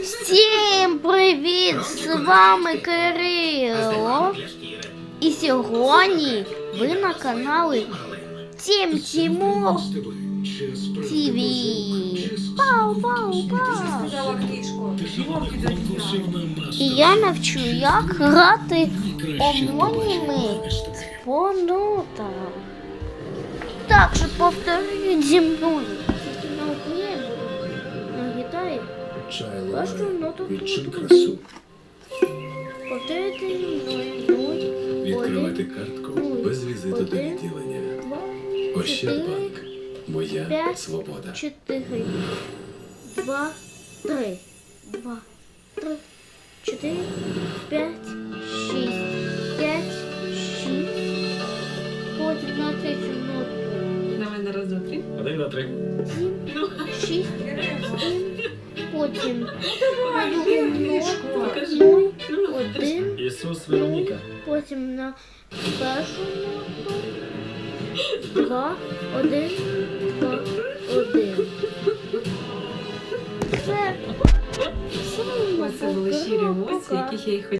Всім привіт! З вами Кирило. І сьогодні ви на каналі Тім Тімур ТВ. Пау, пау, пау. І я навчу, як грати омоніми з понотом. Так що повторюють зі мною. На гітарі. Першу ноту Відчуй красу. Відкривати картку без візиту до відділення. Ощадбанк. Моя свобода. чотири, два, три, два, три, чотири, п'ять, шість, п'ять, шість. Потім на третю ноту. На раз, два, три. Один, два, три. Сім, шість, сім. Потім. Нуль, один. Ісус Вероніка. Потім на першу ноту. Два, один, два, один. Це. Оце були щирі емоції, яких я й хотіла.